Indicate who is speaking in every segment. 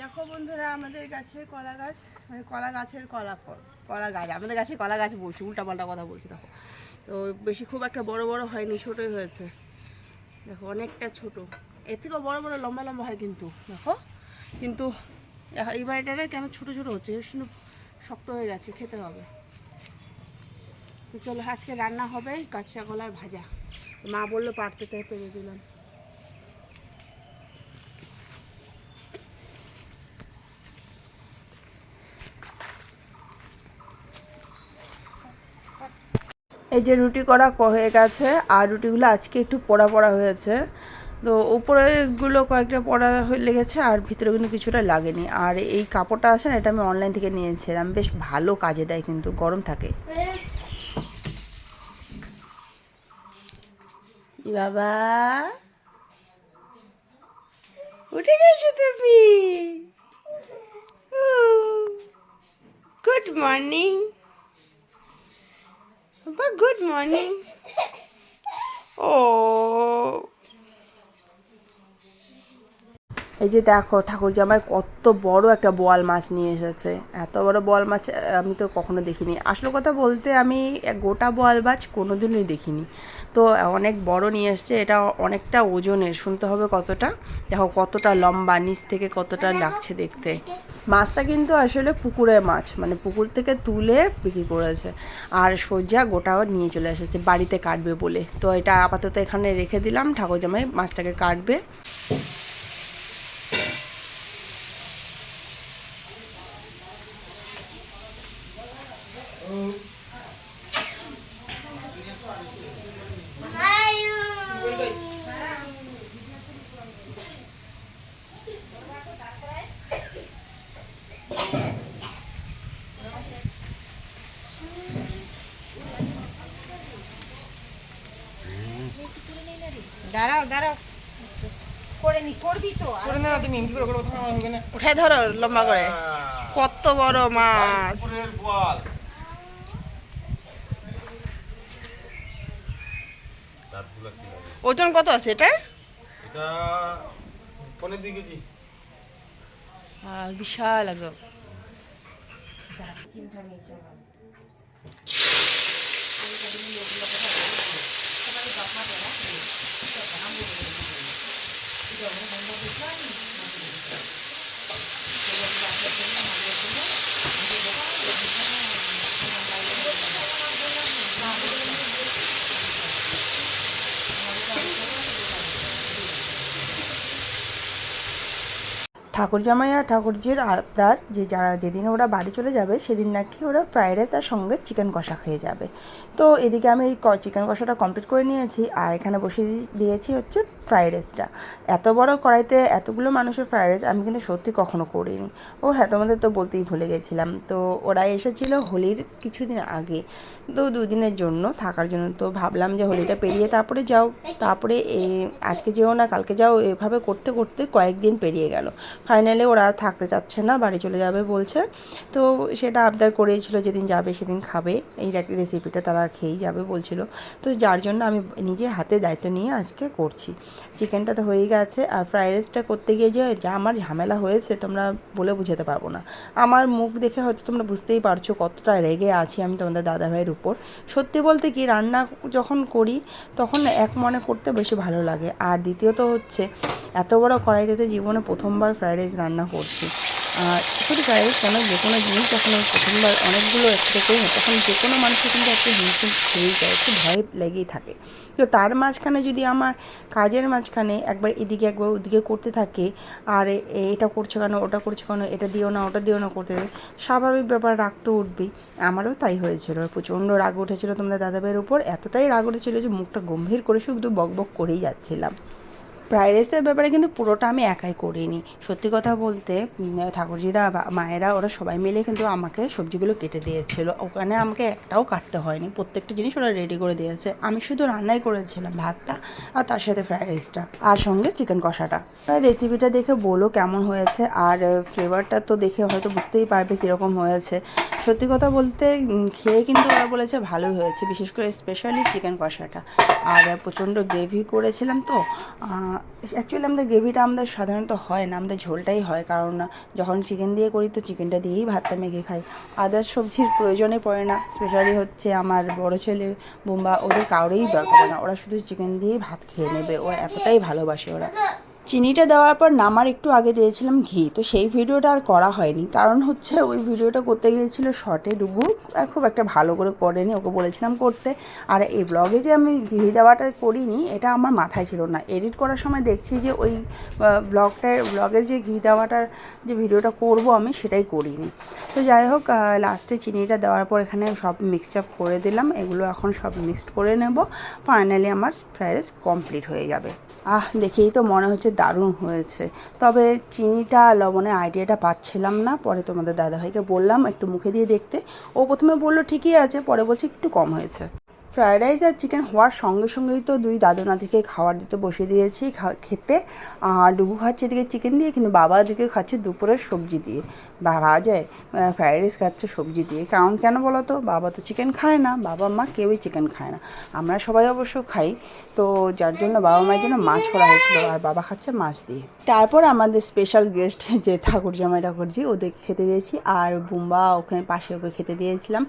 Speaker 1: দেখো বন্ধুরা, আমাদের গাছে কলা গাছ মানে কলা গাছের কলা ফল, কলা গাছ, আমাদের গাছে কলা গাছ বলছি উল্টা পাল্টা কথা বলছি, দেখো। তো বেশি খুব একটা বড় বড় হয়নি, ছোটোই হয়েছে। দেখো, অনেকটা ছোট। এর থেকেও বড় বড়, লম্বা লম্বা হয় কিন্তু, দেখো। কিন্তু এই বাড়িটারে কেন ছোট ছোট হচ্ছে? শুনে শক্ত হয়ে গেছে, খেতে হবে। তো চলো, আজকে রান্না হবে কাঁচা কলার ভাজা। মা বলল তাই পেরে দিলাম। এই যে রুটি করা হয়ে গেছে, আর রুটিগুলো আজকে একটু পোড়া পোড়া হয়েছে। তো উপরেগুলো কয়েকটা পড়া হয়ে লেগেছে, আর ভিতরে কিন্তু কিছুটা লাগেনি। আর এই কাপড়টা আছে না, এটা আমি অনলাইন থেকে নিয়েছিলাম। বেশ ভালো কাজে দেয় কিন্তু, গরম থাকে। বাবা! উঠে গেছো তুমি? গুড মর্নিং বাবা গুড মর্নিং এই যে দেখো ঠাকুর জামাই কত বড় একটা বোয়াল মাছ নিয়ে এসেছে। এত বড় বোয়াল মাছ আমি তো কখনো দেখিনি। আসল কথা বলতে আমি গোটা বোয়াল মাছ কোনোদিনই দেখিনি। তো অনেক বড় নিয়ে এসছে, এটা অনেকটা ওজনের, শুনতে হবে কতটা। দেখো, কতটা লম্বা, নিচ থেকে কতটা লাগছে দেখতে। মাছটা কিন্তু আসলে পুকুরের মাছ মানে পুকুর থেকে তুলে বিক্রি করেছে। আর সোজা গোটা নিয়ে চলে এসেছে, বাড়িতে কাটবে বলে। তো এটা আপাতত এখানে রেখে দিলাম ঠাকুর জামাই মাছটাকে কাটবে।
Speaker 2: দাঁড়াও। দাঁড়াও করে নি করবি তো?
Speaker 3: করে না তুমি এমনি করে করো তোমার হবে না।
Speaker 1: উঠাই ধরো লম্বা করে। কত বড় মাছ।
Speaker 3: পুকুরের গোয়াল। দাঁতগুলো কি লাগে?
Speaker 1: ওজন কত আছে এটা
Speaker 3: এটা পনেরো দুই কেজি।
Speaker 1: বিশাল একদম। ঠাকুর জামাই আর ঠাকুরজির আবদার যে যারা যেদিন ওরা বাড়ি চলে যাবে, সেদিন নাকি ওরা ফ্রাইড রাইস আর সঙ্গে চিকেন কষা খেয়ে যাবে। তো এদিকে আমি চিকেন কষাটা কমপ্লিট করে নিয়েছি, আর এখানে বসিয়ে দিয়েছি হচ্ছে ফ্রাইড রাইসটা এত বড় কড়াইতে এতগুলো মানুষের ফ্রাইড রাইস আমি কিন্তু সত্যি কখনো করিনি। ও হ্যাঁ তোমাদের তো বলতেই ভুলে গেছিলাম। তো ওরা এসেছিল হোলির কিছুদিন আগে। তো দুদিনের জন্য, থাকার জন্য। তো ভাবলাম যে হোলিটা পেরিয়ে তারপরে যাও। তারপরে আজকে যেও না, কালকে যাও। এভাবে করতে করতে কয়েকদিন পেরিয়ে গেল। ফাইনালি ওরা আর থাকতে চাচ্ছে না, বাড়ি চলে যাবে বলছে। তো সেটা আবদার করেছিল যেদিন যাবে সেদিন খাবে। এই রেসিপিটা তারা খেয়েই যাবে বলছিল। তো যার জন্য আমি নিজে হাতে দায়িত্ব নিয়ে আজকে করছি। চিকেনটা তো হয়েই গেছে। আর ফ্রাইড রাইসটা করতে গিয়ে যে যা আমার ঝামেলা হয়েছে তোমরা বলে বুঝাতে পারব না। আমার মুখ দেখে হয়তো তোমরা বুঝতেই পারছ কতটা রেগে আছি আমি তোমাদের দাদাভাইয়ের উপর। সত্যি বলতে কি রান্না যখন করি, তখন এক মনে করতে বেশি ভালো লাগে। আর দ্বিতীয়ত হচ্ছে, এত বড় কড়াইতে জীবনে প্রথমবার ফ্রাইড রাইস রান্না করছি। আর শুধু ফ্রাইড রাইস কেন, যে কোনো জিনিস যখন প্রথমবার অনেকগুলো একসাথে করি তখন যে কোনো মানুষের কিন্তু একটা হিমশিম খেয়েই যায়, একটু ভয় লেগেই থাকে। তো তার মাঝখানে যদি আমার কাজের মাঝখানে একবার এদিকে একবার ওদিকে করতে থাকে, আর এটা করছে কেন, ওটা করছে কেন, এটা দিও না, ওটা দিও না করতে স্বাভাবিক ব্যাপার রাগ তো উঠবেই। আমারও তাই হয়েছিল, প্রচণ্ড রাগ উঠেছিল তোমাদের দাদাভাইয়ের উপর, এতটাই রাগ উঠেছিল যে মুখটা গম্ভীর করে শুধু বকবক বক করেই যাচ্ছিলাম। ফ্রাইড রাইসের ব্যাপারে কিন্তু পুরোটা আমি একাই করিনি। সত্যি কথা বলতে ঠাকুরজিরা মায়েরা, ওরা সবাই মিলে কিন্তু আমাকে সবজিগুলো কেটে দিয়েছিল। ওখানে আমাকে একটাও কাটতে হয়নি। প্রত্যেকটা জিনিস ওরা রেডি করে দিয়েছে। আমি শুধু রান্নাই করেছিলাম, ভাতটা আর তার সাথে ফ্রাইড রাইসটা আর সঙ্গে চিকেন কষাটা। রেসিপিটা দেখে বলো কেমন হয়েছে। আর ফ্লেভারটা তো দেখে হয়তো বুঝতেই পারবে কীরকম হয়েছে। সত্যি কথা বলতে খেয়ে কিন্তু ওরা বলেছে ভালোই হয়েছে। বিশেষ করে স্পেশালি চিকেন কষাটা। আর, প্রচণ্ড গ্রেভি করেছিলাম তো। অ্যাকচুয়ালি আমাদের গ্রেভিটা আমাদের সাধারণত হয় না, আমাদের ঝোলটাই হয়। কারণ যখন চিকেন দিয়ে করি তো চিকেনটা দিয়েই ভাতটা মেখে খাই। আদার সবজির প্রয়োজনে পড়ে না স্পেশালি হচ্ছে আমার বড় ছেলে বোম্বা, ওদের কারোরই দরকার না। ওরা শুধু চিকেন দিয়েই ভাত খেয়ে নেবে ও এতটাই ভালোবাসে ওরা। চিনিটা দেওয়ার পর নামার একটু আগে দিয়েছিলাম ঘি, তো সেই ভিডিওটা আর করা হয়নি। কারণ হচ্ছে ওই ভিডিওটা করতে গিয়েছিল শর্টে ডুবু খুব একটা ভালো করে করেনি, ওকে বলেছিলাম করতে। আর এই ব্লগে যে আমি ঘি দেওয়াটা করিনি, এটা আমার মাথায় ছিল না। এডিট করার সময় দেখছি যে ওই ব্লগটার ব্লগের যে ঘি দেওয়াটার যে ভিডিওটা করব আমি, সেটাই করিনি। তো যাই হোক লাস্টে চিনিটা দেওয়ার পর এখানে সব মিক্সড আপ করে দিলাম। এগুলো এখন সব মিক্সড করে নেব। ফাইনালি আমার ফ্রাইড রাইস কমপ্লিট হয়ে যাবে। আহ, দেখেই তো মনে হচ্ছে দারুণ হয়েছে। তবে চিনিটা, লবণের আইডিয়াটা পাচ্ছিলাম না। পরে তোমাদের দাদাভাইকে বললাম একটু মুখে দিয়ে দেখতে। ও প্রথমে বলল, ঠিকই আছে। পরে বলছে, একটু কম হয়েছে। ফ্রায়েড রাইস আর চিকেন হওয়ার সঙ্গে সঙ্গেই তো দুই দাদু নাতিকে খাবার দিতে বসিয়ে দিয়েছি খেতে। আর ডুবু খাচ্ছে এদিকে চিকেন দিয়ে, কিন্তু বাবা দিকে খাচ্ছে দুপুরের সবজি দিয়ে। বাবা যায় ফ্রায়েড রাইস খাচ্ছে সবজি দিয়ে। কারণ কেন বলো তো? বাবা তো চিকেন খায় না, বাবা মা কেউই চিকেন খায় না। আমরা সবাই অবশ্য খাই। তো যার জন্য বাবা মায়ের জন্য মাছ করা হয়েছিল আর বাবা খাচ্ছে মাছ দিয়ে। তারপর আমাদের স্পেশাল গেস্ট যে ঠাকুর জামাই ঠাকুরজি, ওদেরকে খেতে দিয়েছি। আর বুম্বা ওখানে পাশে ওকে খেতে দিয়েছিলাম।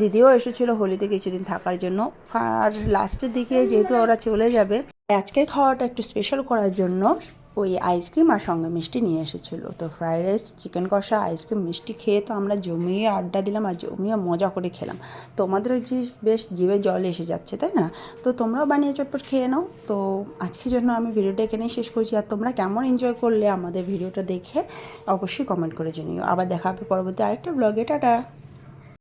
Speaker 1: দিদিও এসেছিল হোলিতে কিছুদিন থাকার জন্য। আর লাস্টের দিকে যেহেতু ওরা চলে যাবে, আজকের খাওয়াটা একটু স্পেশাল করার জন্য ওই আইসক্রিম আর সঙ্গে মিষ্টি নিয়ে এসেছিল। তো ফ্রাইড রাইস চিকেন কষা আইসক্রিম মিষ্টি খেয়ে তো আমরা জমিয়ে আড্ডা দিলাম আর জমিয়ে মজা করে খেলাম। তোমাদেরও যে বেশ জিভে জল এসে যাচ্ছে, তাই না? তো তোমরাও বানিয়ে চটপট খেয়ে নাও। তো আজকের জন্য আমি ভিডিওটা এখানেই শেষ করছি। আর তোমরা কেমন এনজয় করলে আমাদের ভিডিওটা দেখে অবশ্যই কমেন্ট করে জানিও। আবার দেখা হবে পরবর্তী আরেকটা ব্লগে টাটা!